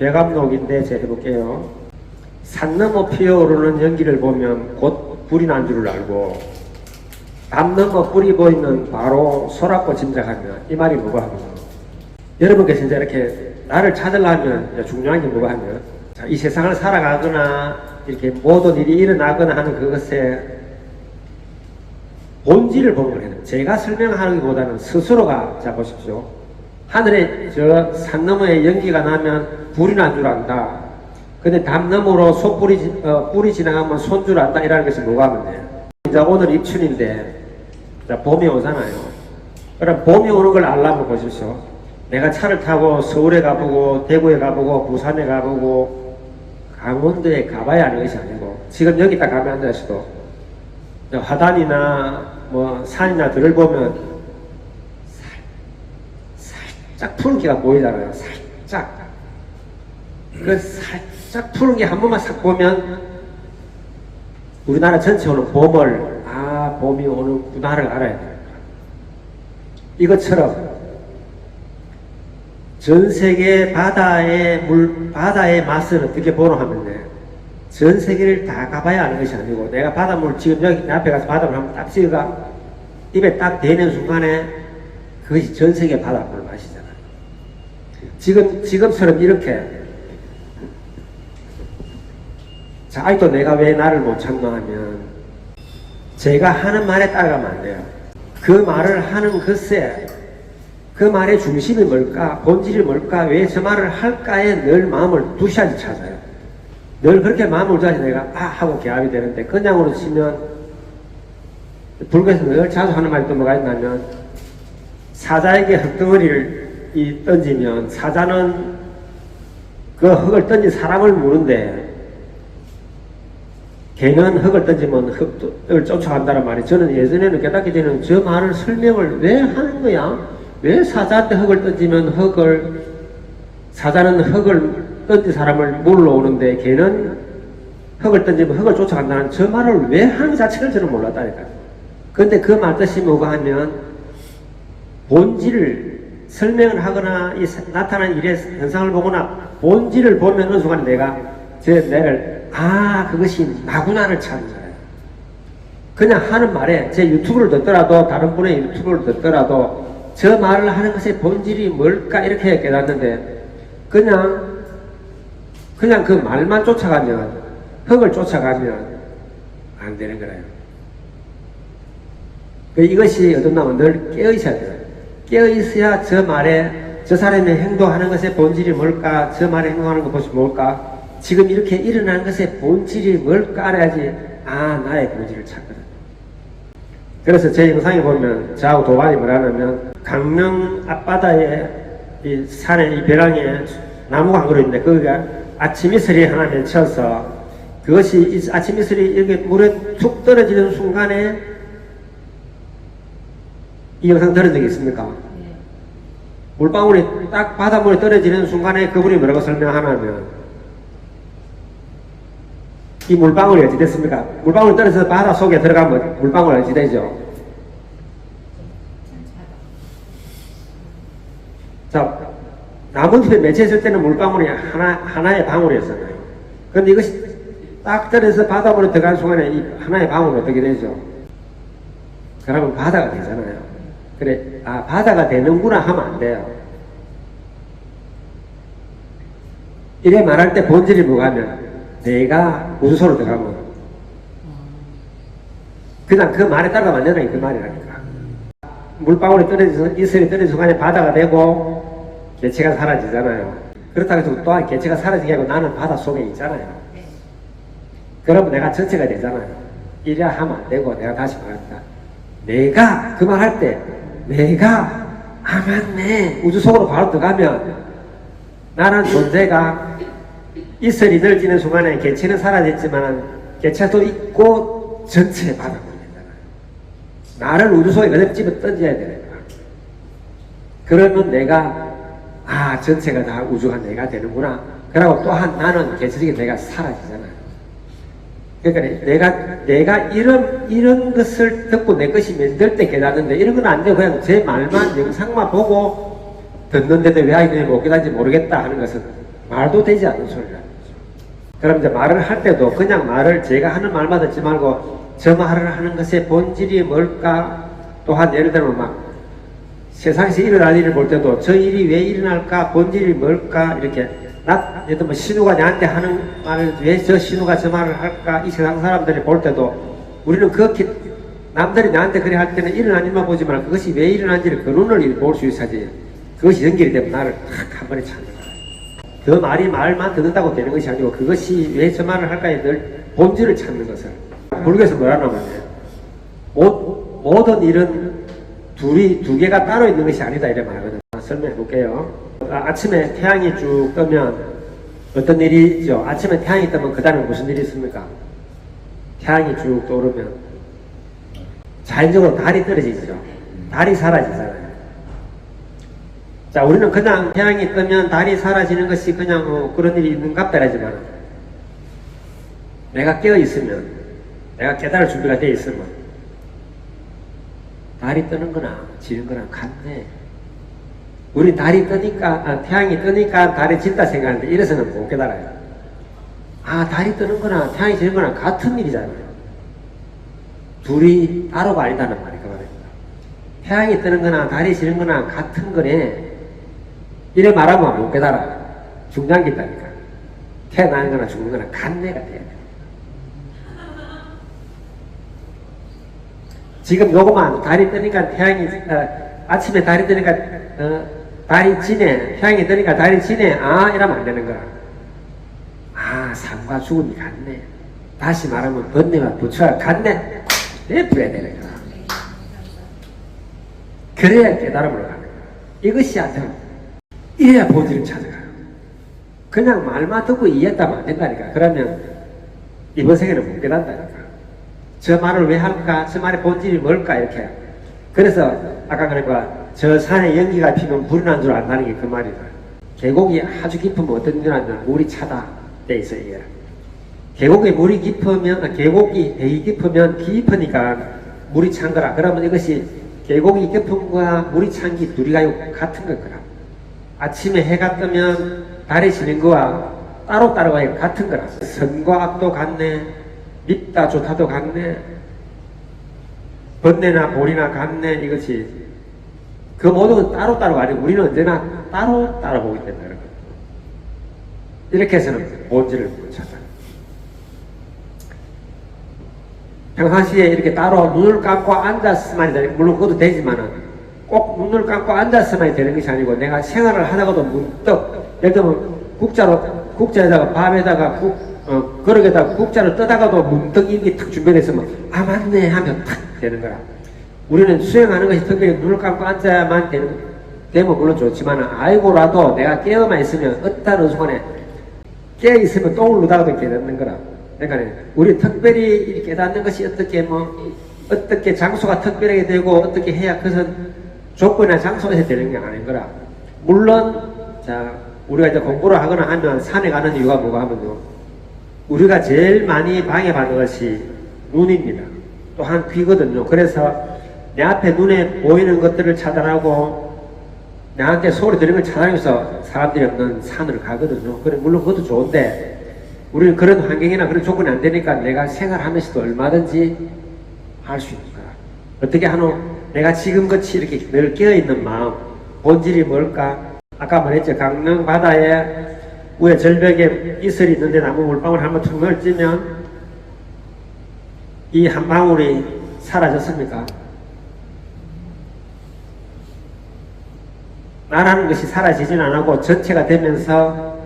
배감록인데 제가 해볼게요. 산 넘어 피어오르는 연기를 보면 곧 불이 난 줄을 알고 담 넘어 불이 보이면 바로 소라고 짐작하면 이 말이 뭐가 하면 여러분께서 이제 이렇게 나를 찾으려면 중요한 게 뭐가 하면 자, 이 세상을 살아가거나 이렇게 모든 일이 일어나거나 하는 그것에 본질을 보는 거예요. 제가 설명하기보다는 스스로가 자 보십시오. 하늘에 저 산 너머에 연기가 나면 불이 난 줄 안다. 근데 담 너머로 소불이 지- 어, 뿔이 지나가면 손줄 안다. 이라는 것이 뭐가 하면 돼요. 이제 오늘 입춘인데 자, 봄이 오잖아요. 그럼 봄이 오는 걸 알라면 보십시오. 내가 차를 타고 서울에 가보고 대구에 가보고 부산에 가보고 강원도에 가봐야 하는 것이 아니고 지금 여기 딱 가면 앉아서도 화단이나 뭐 산이나 들을 보면 살, 살짝 푸른 게가 보이잖아요. 살짝. 그 살짝 푸른 게 한 번만 싹 보면 우리나라 전체 오는 봄을 아 봄이 오는구나를 알아야 돼요. 이것처럼 전 세계 바다의 물 바다의 맛을 어떻게 보노 하면요. 전 세계를 다 가봐야 하는 것이 아니고 내가 바닷물 지금 여기 내 앞에 가서 바닷물 한번 딱 찍어가 입에 딱 대는 순간에 그것이 전 세계 바닷물. 지금 지금처럼 이렇게 자 아직도 내가 왜 나를 못 찾나 하면 제가 하는 말에 따라가면 안 돼요. 그 말을 하는 것에 그 말의 중심이 뭘까 본질이 뭘까 왜 저 말을 할까에 늘 마음을 두셔야지 찾아요. 늘 그렇게 마음을 두어야지 내가 아 하고 개합이 되는데 그냥으로 치면 불교에서 늘 자주 하는 말이 또 뭐가 있냐면 사자에게 흙덩어리를 이 던지면 사자는 그 흙을 던진 사람을 무는데 개는 흙을 던지면 흙을 쫓아간다는 말이 저는 예전에는 깨닫기 전에는 저 말을 설명을 왜 하는 거야? 왜 사자한테 흙을 던지면 흙을 사자는 흙을 던진 사람을 물러오는데 개는 흙을 던지면 흙을 쫓아간다는 저 말을 왜 하는 자체를 저는 몰랐다니까. 근데 그 말 뜻이 뭐가 하면 본질을 설명을 하거나 이 사- 나타난 일의 현상을 보거나 본질을 보면 어느 순간 내가 제 내를 아 그것이 나구나를 찾는 거예요. 그냥 하는 말에 제 유튜브를 듣더라도 다른 분의 유튜브를 듣더라도 저 말을 하는 것의 본질이 뭘까 이렇게 깨닫는데 그냥 그냥 그 말만 쫓아가면 흙을 쫓아가면 안 되는 거예요. 그 이것이 어떻냐면 늘 깨어 있어야 돼요. 깨어 있어야 저 말에 저 사람이 행동하는 것의 본질이 뭘까? 저 말에 행동하는 것이 뭘까? 지금 이렇게 일어나는 것의 본질이 뭘까? 알아야지 아 나의 본질을 찾거든. 그래서 제 영상에 보면 저하고 도반이 뭐라냐면 강릉 앞바다에 이 산에 이 벼랑에 나무가 한 그루 있는데 거기가 아침 이슬이 하나 맺혀서 그것이 이 아침 이슬이 이렇게 물에 툭 떨어지는 순간에 이 영상 들은 적이 있습니까? 물방울이 딱 바닷물에 떨어지는 순간에 그분이 뭐라고 설명하냐면 이 물방울이 어찌 됐습니까? 물방울이 떨어져서 바다 속에 들어가면 물방울 어찌 되죠? 자, 나뭇잎에 맺혀있을 때는 물방울이 하나, 하나의 방울이었잖아요. 근데 이것이 딱 떨어져서 바닷물에 들어간 순간에 이 하나의 방울이 어떻게 되죠? 그러면 바다가 되잖아요. 그래, 아, 바다가 되는구나 하면 안 돼요. 이래 말할 때 본질이 뭐가면 내가 우주소로 들어가면 그냥 그 말에 따라가면 안게그 말이라니까. 물방울이 떨어져서 이슬이 떨어진 순간에 바다가 되고 개체가 사라지잖아요. 그렇다고 해서 또한 개체가 사라지게 하고 나는 바다 속에 있잖아요. 그러면 내가 전체가 되잖아요. 이래야 하면 안 되고 내가 다시 말합니다. 내가 그 말 할 때 내가 아 맞네 우주 속으로 바로 들어가면 나는 존재가 이슬이 늘지는 순간에 개체는 사라졌지만 개체도 있고 전체 바다물이잖아요. 나를 우주 속에 그대로 집어 던져야 되니까. 그러면 내가 아 전체가 다 우주가 내가 되는구나. 그러고 또한 나는 개체적인 내가 사라지잖아요. 그러니까 내가 내가 이런 이런 것을 듣고 내 것이 만들 때 깨닫는데 이런 건 안 되고 그냥 제 말만 영상만 보고 듣는데도 왜 이게 못 깨닫는지 모르겠다 하는 것은 말도 되지 않는 소리라는 거죠. 그럼 이제 말을 할 때도 그냥 말을 제가 하는 말만 듣지 말고 저 말을 하는 것의 본질이 뭘까? 또한 예를 들면 막 세상에서 일어날 일을 볼 때도 저 일이 왜 일어날까? 본질이 뭘까? 이렇게 나, 예를 들면 신우가 나한테 하는 말을 왜 저 신우가 저 말을 할까? 이 세상 사람들이 볼 때도 우리는 그렇게 남들이 나한테 그래 할 때는 일어난 일만 보지만 그것이 왜 일어난지를 그 눈을 볼 수 있어야지 그것이 연결이 되면 나를 탁한 번에 찾는 거야. 그 말이 말만 듣는다고 되는 것이 아니고 그것이 왜 저 말을 할까에 늘 본질을 찾는 것을 불교에서 뭐라 하냐면 모- 모든 일은 둘이 두 개가 따로 있는 것이 아니다 이래 말하거든요. 설명해 볼게요. 아, 침에 태양이 쭉 뜨면 어떤 일이 있죠? 아침에 태양이 뜨면 그 다음에 무슨 일이 있습니까? 태양이 쭉 떠오르면 자연적으로 달이 떨어지죠. 달이 사라지잖아요. 자, 우리는 그냥 태양이 뜨면 달이 사라지는 것이 그냥 뭐 그런 일이 있는갑다라지만 내가 깨어 있으면 내가 깨달을 준비가 되어 있으면 달이 뜨는 거나 지는 거랑 같네. 우리 달이 뜨니까 아, 태양이 뜨니까 달이 진다 생각하는데 이래서는 못 깨달아요. 아 달이 뜨는 거나 태양이 지는 거나 같은 일이잖아요. 둘이 따로가 아니다는 말이 그 말입니다. 태양이 뜨는 거나 달이 지는 거나 같은 거네. 이래 말하면 못 깨달아. 중장기 있다니까. 태어나는 거나 죽는 거나 같네가 돼야 돼. 지금 요거만 달이 뜨니까 태양이 어, 아침에 달이 뜨니까 어, 달이 지네 태양이 뜨니까 달이 지네. 아 이러면 안 되는 거야. 아 삶과 죽음이 같네. 다시 말하면 번뇌와 부처가 같네. 내버려야 되는 거야 그래야 깨달음으로 가는 거야. 이것이 안 되면 이래야 본질을 찾아가요. 그냥 말만 듣고 이해했다면 안 된다니까. 그러면 이번 생에는 못 깨닫는다니까. 저 말을 왜 할까? 저 말의 본질이 뭘까? 이렇게. 그래서 아까 그러니까 저 산에 연기가 피면 불이 난 줄 안다는 게 그 말이다. 계곡이 아주 깊으면 어떤 줄 아냐? 물이 차다. 돼 있어, 이게. 계곡에 물이 깊으면, 아, 계곡이 되게 깊으면 깊으니까 물이 찬 거라. 그러면 이것이 계곡이 깊은 거와 물이 찬 게 둘이가 같은 거라. 아침에 해가 뜨면 달이 지는 거와 따로따로가 같은 거라. 선과 악도 같네. 밉다 좋다도 같네. 번뇌나 볼이나 같네. 이것이 그 모든 건 따로따로가 아니고 우리는 언제나 따로따로 보기 때문에 그런 거예요. 이렇게 해서는 본질을 못 찾아. 평상시에 이렇게 따로 눈을 감고 앉았으면 되는, 물론 그것도 되지만은 꼭 눈을 감고 앉았으면 되는 것이 아니고 내가 생활을 하다가도 문득 예를 들면 국자로 국자에다가 밥에다가 국 어, 그러게다 국자를 떠다가도 문득 이게 탁 준비됐으면 아 맞네 하면 탁 되는 거야. 우리는 수행하는 것이 특별히 눈을 감고 앉아야만 되는 되면 물론 좋지만 알고라도 내가 깨어만 있으면 어떤 순간에 깨어 있으면 떠오르다가도 깨닫는 거라. 그러니까 우리 특별히 깨닫는 것이 어떻게 뭐 어떻게 장소가 특별하게 되고 어떻게 해야 그것은 조건이나 장소에서 되는 게 아닌 거라. 물론 자 우리가 이제 공부를 하거나 하면 산에 가는 이유가 뭐가 하면요. 우리가 제일 많이 방해받는 것이 눈입니다. 또한 귀거든요. 그래서 내 앞에 눈에 보이는 것들을 차단하고 나한테 소리 들리는 걸 차단해서 사람들이 없는 산으로 가거든요. 그래 물론 그것도 좋은데 우리는 그런 환경이나 그런 조건이 안 되니까 내가 생활하면서도 얼마든지 할 수 있는 거야. 어떻게 하노? 내가 지금같이 이렇게 늘 깨어있는 마음, 본질이 뭘까? 아까 말했죠. 강릉 바다에 위에 절벽에 이슬이 있는데 나무 물방울 한번 툭 넣어지면 이 한 방울이 사라졌습니까? 나라는 것이 사라지진 않고 전체가 되면서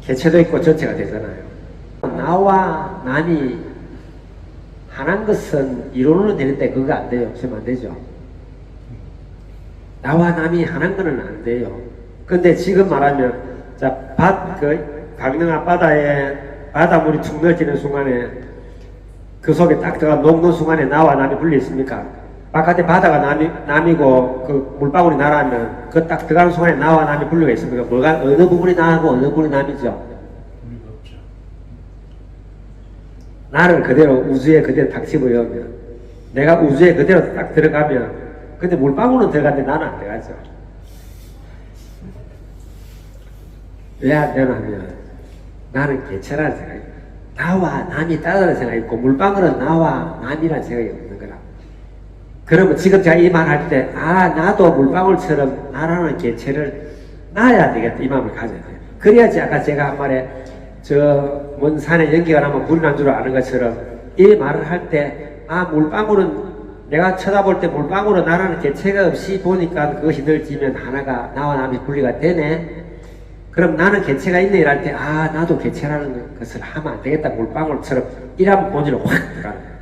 개체도 있고 전체가 되잖아요. 나와 남이 하나인 것은 이론으로 되는데 그거 안 돼요. 없으면 안 되죠. 나와 남이 하나인 거는 안 돼요. 근데 지금 말하면 자, 밭, 그, 강릉 앞바다에 바닷물이 툭 넣어지는 순간에 그 속에 딱 들어가 녹는 순간에 나와 남이 분리 있습니까? 바깥에 바다가 남이, 남이고 그 물방울이 나라면 그 딱 들어가는 순간에 나와 남이 분리가 있습니까? 뭐가, 어느 부분이 나하고 어느 부분이 남이죠? 나를 그대로 우주에 그대로 딱 집어넣으면 내가 우주에 그대로 딱 들어가면 근데 물방울은 들어갔는데 나는 안 들어가죠. 왜 안 되냐면 나는 개체라는 생각이 나와 남이 따르는 생각이 있고 물방울은 나와 남이라는 생각이. 그러면 지금 제가 이 말 할 때, 아, 나도 물방울처럼 나라는 개체를 낳아야 되겠다. 이 마음을 가져야 돼요. 그래야지 아까 제가 한 말에, 저, 먼 산에 연기가 나면 물이 난 줄 아는 것처럼, 이 말을 할 때, 아, 물방울은, 내가 쳐다볼 때 물방울은 나라는 개체가 없이 보니까 그것이 늘지면 하나가 나와 남이 분리가 되네. 그럼 나는 개체가 있네 이럴 때, 아, 나도 개체라는 것을 하면 안 되겠다. 물방울처럼 이러면 본질은 확 들어가는 거예요.